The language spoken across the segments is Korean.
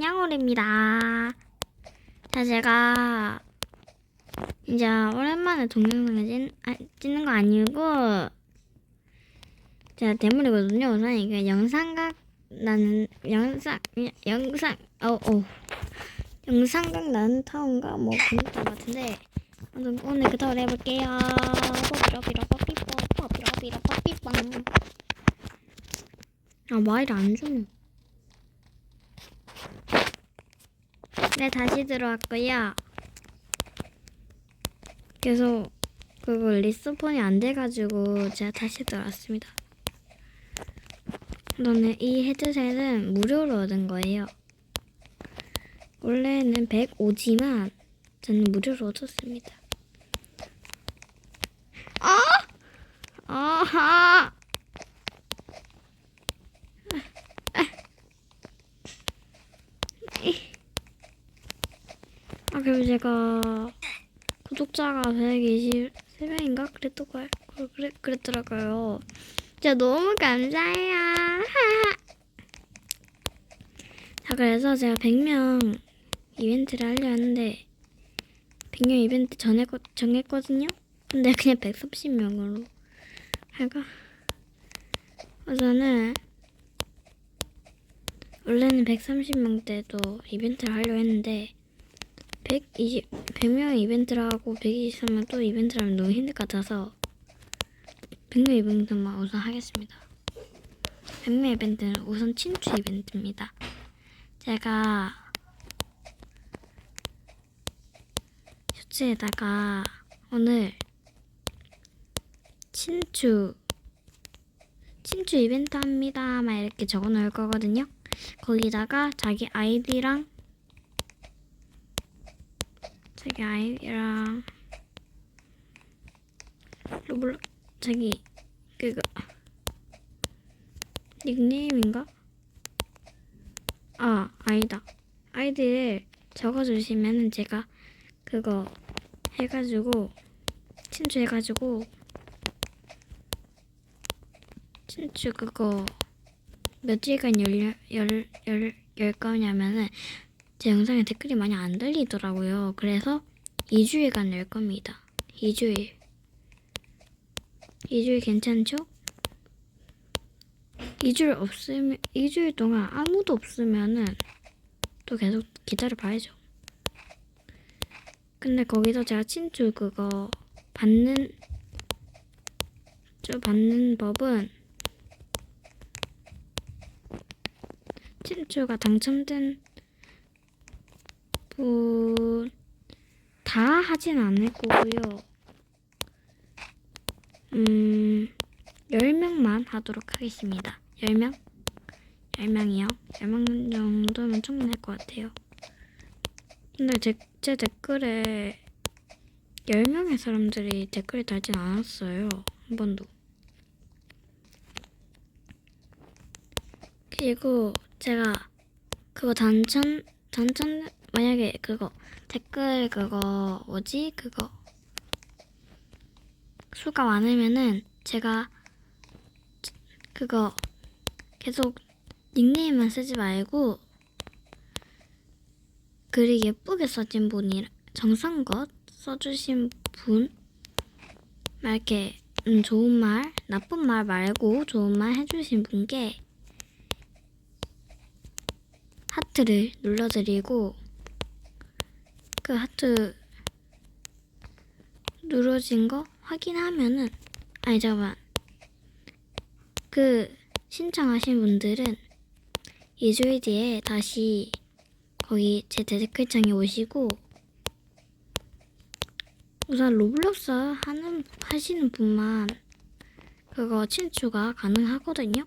안녕오리입니다. 자, 제가 이제 오랜만에 동영상을 찍, 아, 찍는 거 아니고 제가 대물이거든요. 우선 이게 영상각 나는 영상 영상 어어 영상각 나는 타운가 뭐 그런 것 같은데 오늘 오늘 그타을 해볼게요. 뽀삐로삐로 뽀삐뽀 뽀삐로삐로 뽀삐빵 아 마일이 안 주네. 네, 다시 들어왔고요. 계속 그거 리스폰이 안 돼가지고 제가 다시 들어왔습니다. 저는 이 헤드셋은 무료로 얻은 거예요. 원래는 105지만 저는 무료로 얻었습니다. 아! 아하! 아, 그리고 제가 구독자가 123명인가? 그랬더라고요. 그래, 그랬더라고요. 진짜 너무 감사해요. 자, 그래서 제가 100명 이벤트를 하려 하는데 100명 이벤트 전했, 정했거든요? 근데 그냥 130명으로 할까? 우선은 원래는 130명 때도 이벤트를 하려 했는데 120, 100명 이벤트를 하고 123명 또 이벤트를 하면 너무 힘들 것 같아서 100명 이벤트만 우선 하겠습니다. 100명 이벤트는 우선 친추 이벤트입니다. 제가 셔츠에다가 오늘 친추 친추 이벤트 합니다. 막 이렇게 적어 놓을 거거든요. 거기다가 자기 아이디랑 자기 아이디랑 로블 자기 그거 닉네임인가? 아 아니다 아이디를 적어주시면은 제가 그거 해가지고 친추해가지고 친추 그거 몇 주간 열열 열, 열 거냐면은 제 영상에 댓글이 많이 안 달리더라고요. 그래서 2주일간 낼 겁니다. 2주일. 2주일 괜찮죠? 2주일 없으면 2주일 동안 아무도 없으면은 또 계속 기다려 봐야죠. 근데 거기서 제가 친추 그거 받는 저 받는 법은 친추가 당첨된 분, 다 하진 않을 거고요. 음, 10명만 하도록 하겠습니다. 10명? 10명이요. 10명 정도면 충분할 것 같아요. 근데 제, 제 댓글에 10명의 사람들이 댓글을 달진 않았어요. 한 번도. 그리고 제가 그거 단천, 단천, 만약에 그거 댓글 그거 뭐지? 그거 수가 많으면은 제가 그거 계속 닉네임만 쓰지 말고 글이 예쁘게 써진 분이 정상것 써주신 분? 막 이렇게 음, 좋은 말 나쁜 말 말고 좋은 말 해주신 분께 하트를 눌러드리고 그 하트 누러진 거 확인하면은 아니 잠깐만 그 신청하신 분들은 2주일 뒤에 다시 거기 제 댓글창에 오시고 우선 로블록스 하는 하시는 분만 그거 친추가 가능하거든요.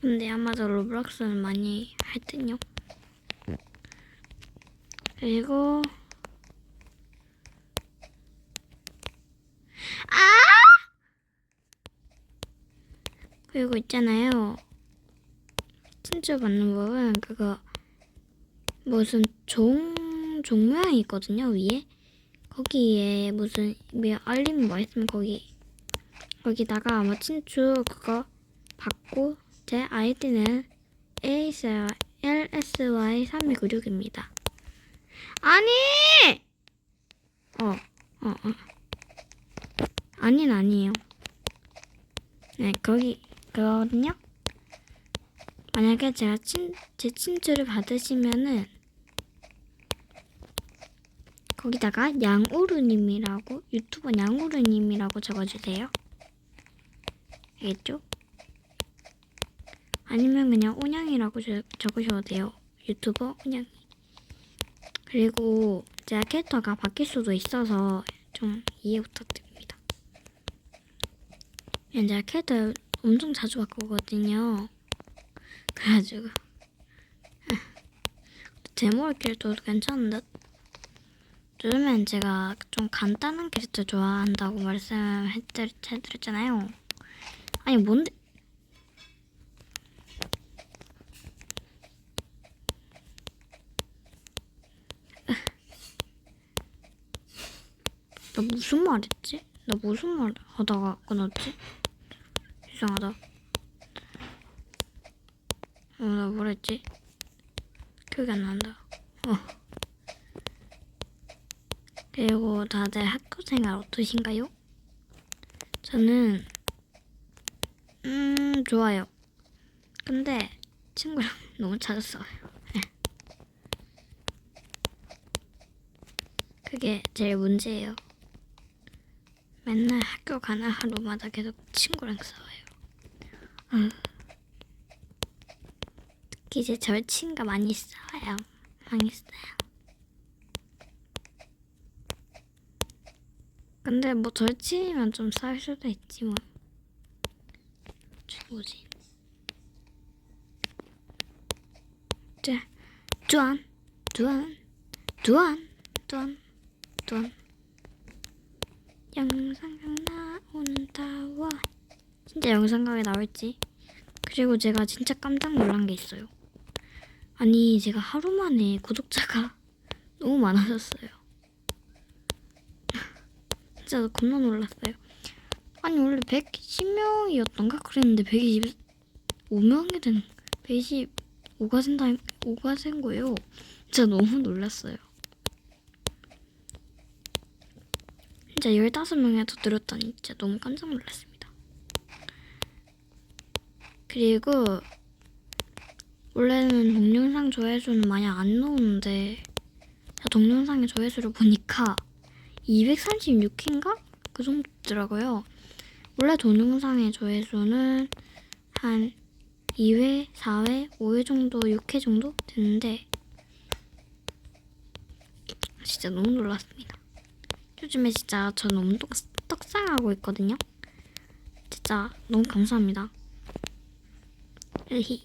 근데 아마도 로블록스는 많이 할 듯요. 그리고 아! 그리고 있잖아요. 친추 받는 법은 그거 무슨 종, 종 모양이 있거든요 위에. 거기에 무슨 뭐 알림 뭐 있으면 거기 거기다가 뭐 친추 그거 받고 제 아이디는 ASR LSY 3296입니다. 아니! 어, 어, 어. 아닌 아니에요. 네, 거기, 그거거든요? 만약에 제가 친, 제 친추를 받으시면은, 거기다가 양우루님이라고, 유튜버 양우루님이라고 적어주세요. 알겠죠? 아니면 그냥 온양이라고 저- 적으셔도 돼요. 유튜버 온양이. 그리고 제가 캐릭터가 바뀔 수도 있어서 좀 이해 부탁드립니다. 왜냐면 제가 캐릭터 엄청 자주 바꾸거든요. 그래가지고 제모할 캐릭터도 괜찮은데 요즘엔 제가 좀 간단한 캐릭터 좋아한다고 말씀해드렸잖아요. 아니 뭔데? 나 무슨 말했지? 나 무슨 말 하다가 끊었지? 이상하다. 어, 나 뭐랬지? 기억이 안 난다. 어. 그리고 다들 학교 생활 어떠신가요? 저는 음 좋아요. 근데 친구랑 너무. 네. 그게 제일 문제예요. 맨날 학교 가는 하루마다 계속 친구랑 싸워요. 어. 특히 제 절친과 많이 싸워요. 망했어요. 근데 뭐 절친이면 좀 싸울 수도 있지 뭐. 뭐지? 자, 뚜안, 뚜안, 뚜안, 뚜안, 뚜안. 영상각 나온다와 진짜 영상각이 나올지. 그리고 제가 진짜 깜짝 놀란 게 있어요. 아니 제가 하루 만에 구독자가 너무 많아졌어요. 진짜 겁나 놀랐어요. 아니 원래 110명이었던가? 그랬는데 125명이 된 125가 된다 5가 된 거예요. 진짜 너무 놀랐어요 진짜 15명이나 더 늘었다니 진짜 너무 깜짝 놀랐습니다. 그리고 원래는 동영상 조회수는 많이 안 나오는데 동영상의 조회수를 보니까 236인가? 그 정도더라고요. 원래 동영상의 조회수는 한 2회, 4회, 5회 정도, 6회 정도 되는데 진짜 너무 놀랐습니다. 요즘에 진짜 저 너무 떡, 떡상하고 있거든요. 진짜 너무 감사합니다. 으히.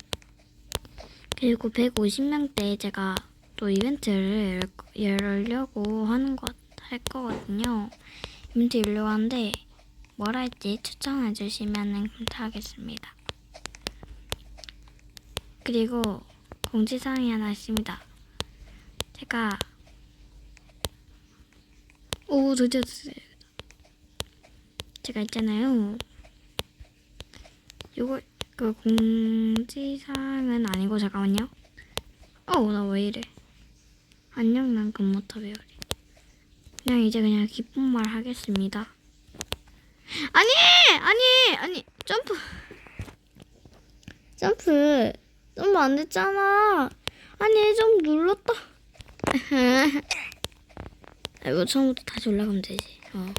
그리고 150명대 제가 또 이벤트를 열- 열려고 하는 것 할 거거든요. 이벤트 열려고 하는데 뭘 할지 추천해 주시면 감사하겠습니다. 그리고 공지사항이 하나 있습니다. 제가 오 드디어 드디어. 제가 있잖아요. 요거 그 공지사항은 아니고 잠깐만요. 어우 나 왜 이래? 안녕 난 금모터 배우리 그냥 이제 그냥 기쁜 말 하겠습니다. 아니! 아니! 아니! 점프! 점프! 점프 안 됐잖아. 아니 좀 눌렀다. 아, 이거 처음부터 다시 올라가면 되지. 어,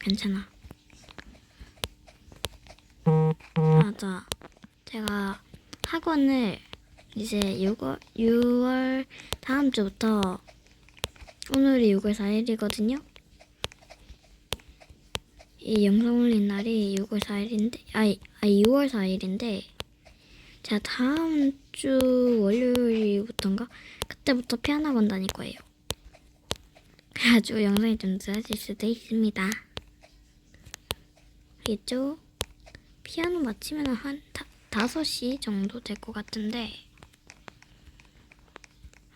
괜찮아. 맞아. 제가 학원을 이제 6월, 6월 다음 주부터 오늘이 6월 4일이거든요. 이 영상 올린 날이 6월 4일인데, 아니, 아 2월 4일인데, 제가 다음 주 월요일부터인가? 그때부터 피아노 다닐 거예요. 그래가지고 영상이 좀 늦어질 수도 있습니다. 알겠죠? 피아노 마치면 한 다, 5시 정도 될 것 같은데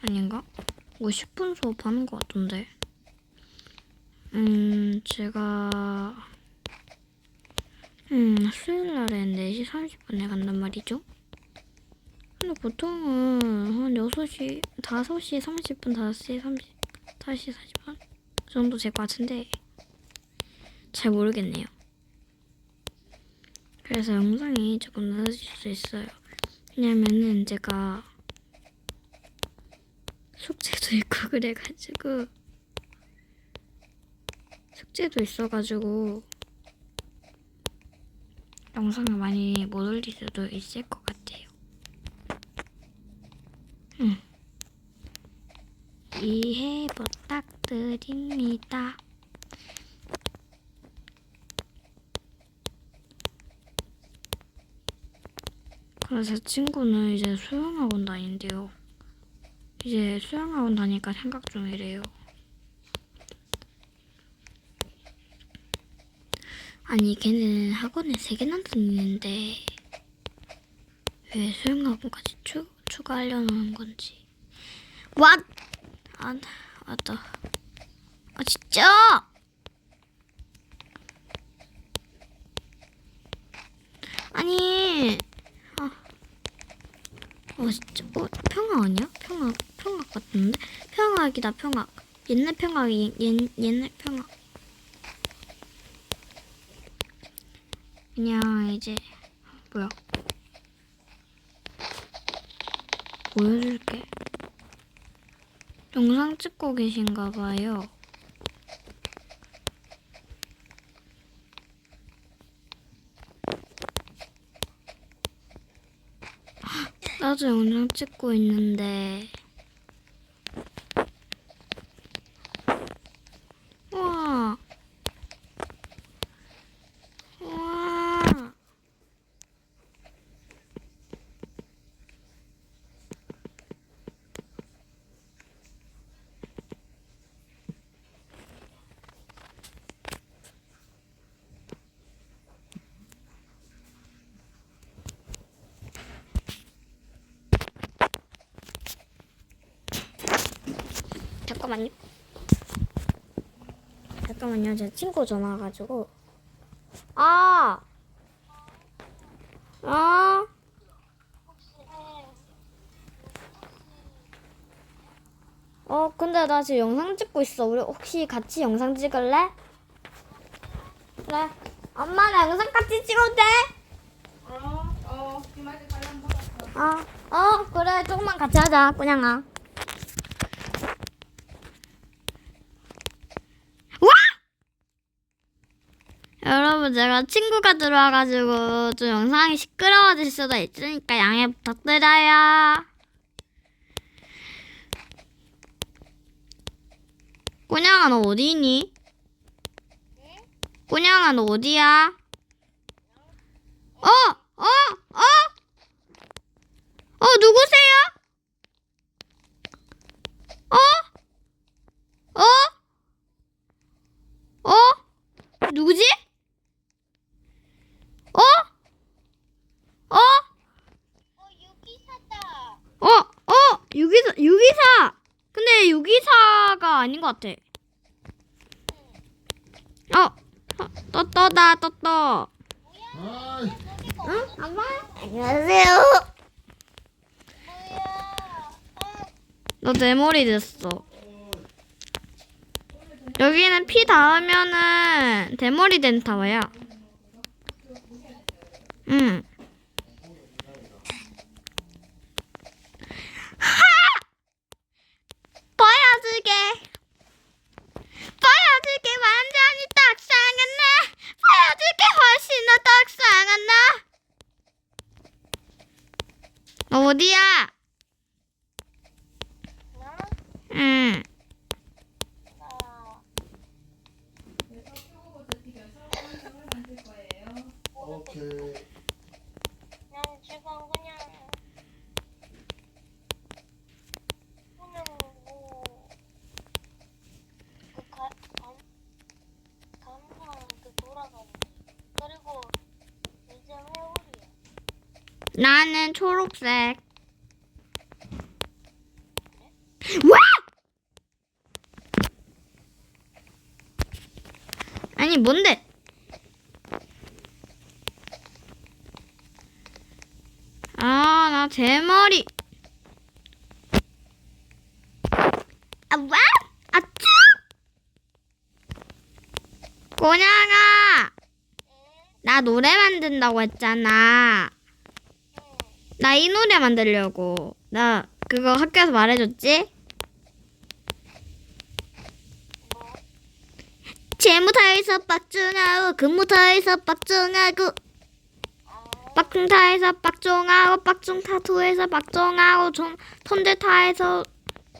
아닌가? 50분 수업하는 것 같던데 음 제가 음 수요일날에 4시 30분에 간단 말이죠 근데 보통은 한 6시, 5시 30분, 5시 30, 5시 40분 그 정도 될 것 같은데 잘 모르겠네요. 그래서 영상이 조금 늦어질 수 있어요. 왜냐면은 제가 숙제도 있고 그래가지고 숙제도 있어가지고 영상을 많이 못 올릴 수도 있을 것 같아요. 음. 이해 부탁드립니다. 그래서 친구는 이제 수영학원 다닌대요. 이제 수영학원 다니까 생각 중이래요. 아니 걔는 학원에 세 개나 다니는데 왜 수영학원까지 추, 추가하려는 건지. 왓! 아, 맞다. 아 진짜! 아니, 아, 어 진짜, 어 평화 아니야? 평화, 평화 같은데? 평화기다 평화. 옛날 평화기, 옛, 옛날 평화. 그냥 이제 뭐야? 보여줄게. 영상 찍고 계신가 봐요. 나도 영상 찍고 있는데. 우와. 우와. 잠깐만요. 잠깐만요. 제 친구 전화 와가지고. 아! 아! 어, 근데 나 지금 영상 찍고 있어. 우리 혹시 같이 영상 찍을래? 그래. 엄마, 나 영상 같이 찍어도 돼? 어, 어. 어, 어, 그래. 조금만 같이 하자, 꾸냥아. 와! 여러분, 제가 친구가 들어와가지고 좀 영상이 시끄러워질 수도 있으니까 양해 부탁드려요. 꾸냥아, 너 어디니? 꾸냥아, 너 어디야? 어, 어, 어? 어, 누구세요? 어? 어? 어? 누구지? 어? 어? 어, 유기사다. 어? 어? 유기사, 유기사! 근데 아닌 것 같아. 어? 어, 떴떠다, 떴떠. 아이, 응? 엄마? 안녕하세요. 너 내 머리 됐어. 여기는 피 닿으면은 대머리 된 타워야. 응. 하! 보여주게. 보여줄게 완전히 떡상했네. 보여줄게 훨씬 더 떡상했나? 너 어디야? 나? 응. 나. 오케이. 난 지금 그냥. 그냥 뭐. 그 가, 감, 감상 그 돌아가는. 그리고 이제 회오리야. 나는 초록색. 와! 아니 뭔데? 아, 나 대머리. 아, 와! 아쭈! 꼬냥아! 나 노래 만든다고 했잖아. 나 이 노래 만들려고. 나 그거 학교에서 말해줬지? 뭐? 재무타에서 빡종하고 근무타에서 빡종하고 아, 빡중타에서 빡종하고 빡중타투에서 빡종하고 전 손들타에서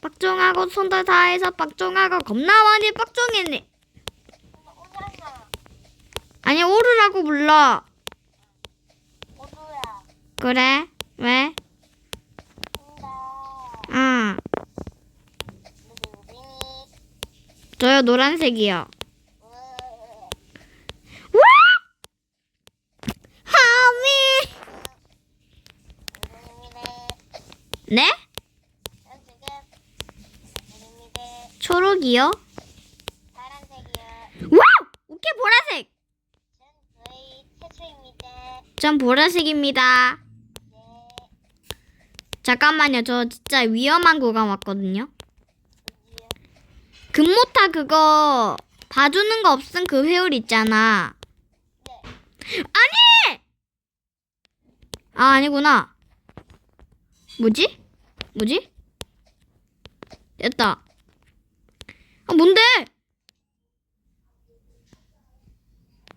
빡종하고 손들타에서 빡종하고 겁나 많이 빡종했네. 아니 오르라고 불러. 그래? 왜? 누구니? 저요 노란색이요. 으, 와! 하미. 네? 초록이요? 와! 오케이 보라색. 전 보라색입니다. 네. 잠깐만요. 저 진짜 위험한 구간 왔거든요. 금모타 그거 봐주는 거 없음 그 회오리 있잖아. 네. 아니! 아 아니구나. 뭐지? 뭐지? 됐다. 아 뭔데?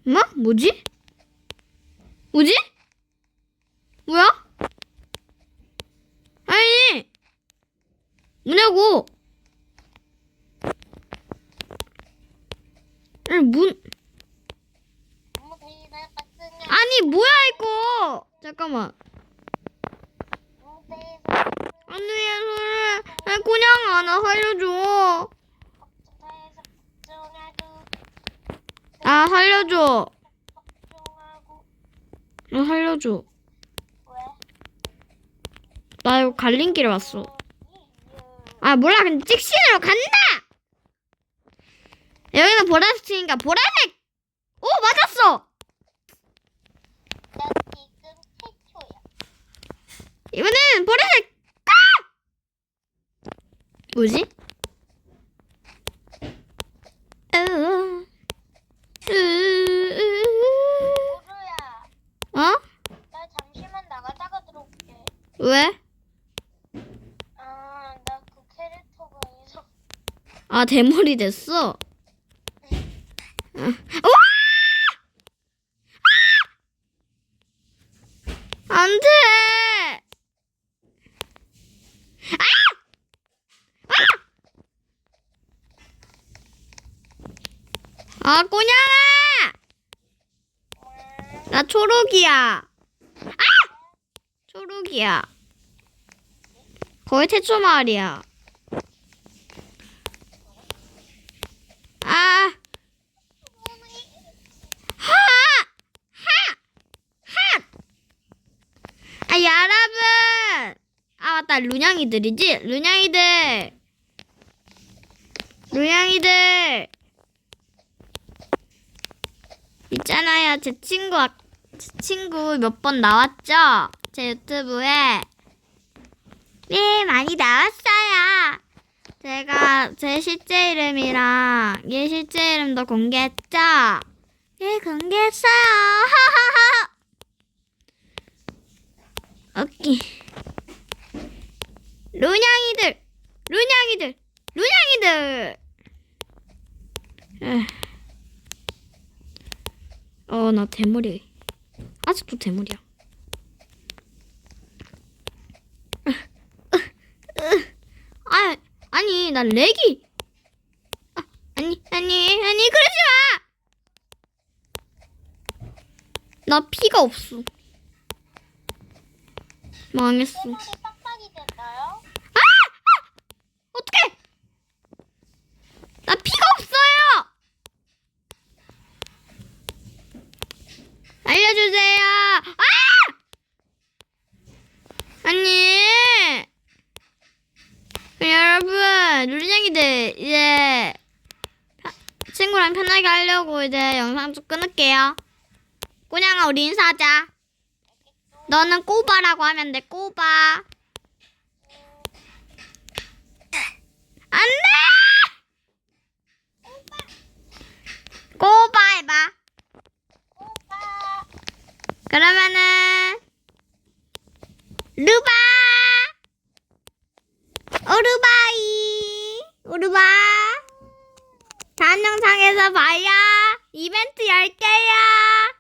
뭐? 뭐지? 뭐지? 뭐야? 아니 뭐냐고? 아니 문 아니 뭐야 이거? 잠깐만. 소리. 아 그냥 하나 살려줘. 아 살려줘. 나 살려줘. 왜? 나 이거 갈린 길에 왔어. 아 몰라 근데 찍신으로 간다. 여기는 보라색이니까 보라색. 오 맞았어. 지금. 이번에는 보라색. 까! 뭐지? 으, 으, 으, 모두야. 어? 나 잠시만 나갔다가 들어올게. 왜? 아, 나 그 캐릭터가 이상. 아 대머리 됐어. 어. 우와! 아! 안 돼. 아! 아, 꼬냥아! 나 초록이야. 아! 초록이야. 거의 태초 마을이야. 아! 하! 하! 하! 아, 여러분! 아, 맞 다. 루냥이들이지? 루냥이들! 루냥이들! 있잖아요. 제 친구, 아- 제 친구 몇 번 나왔죠? 제 유튜브에. 네, 많이 나왔어요. 제가 제 실제 이름이랑 얘 실제 이름도 공개했죠? 네, 공개했어요. 오케이. 루냥이들, 루냥이들, 루냥이들. 어, 나 대머리. 아직도 대머리야. 아, 아니, 나 렉이. 아, 아니, 아니, 아니, 그러지 마! 나 피가 없어. 망했어. 세상이 빡빡이 됐나요? 아! 아! 어떡해! 나 피가 없어요! 알려주세요! 아! 아니! 여러분, 루리냥이들, 이제, 편- 친구랑 편하게 하려고 이제 영상 좀 끊을게요. 꼬냥아, 우리 인사하자. 너는 꼬바라고 하면 돼. 꼬바. 안 돼! 꼬바 해봐. 오빠. 그러면은 루바 오르바이 오르바 다음 영상에서 봐요 이벤트 열게요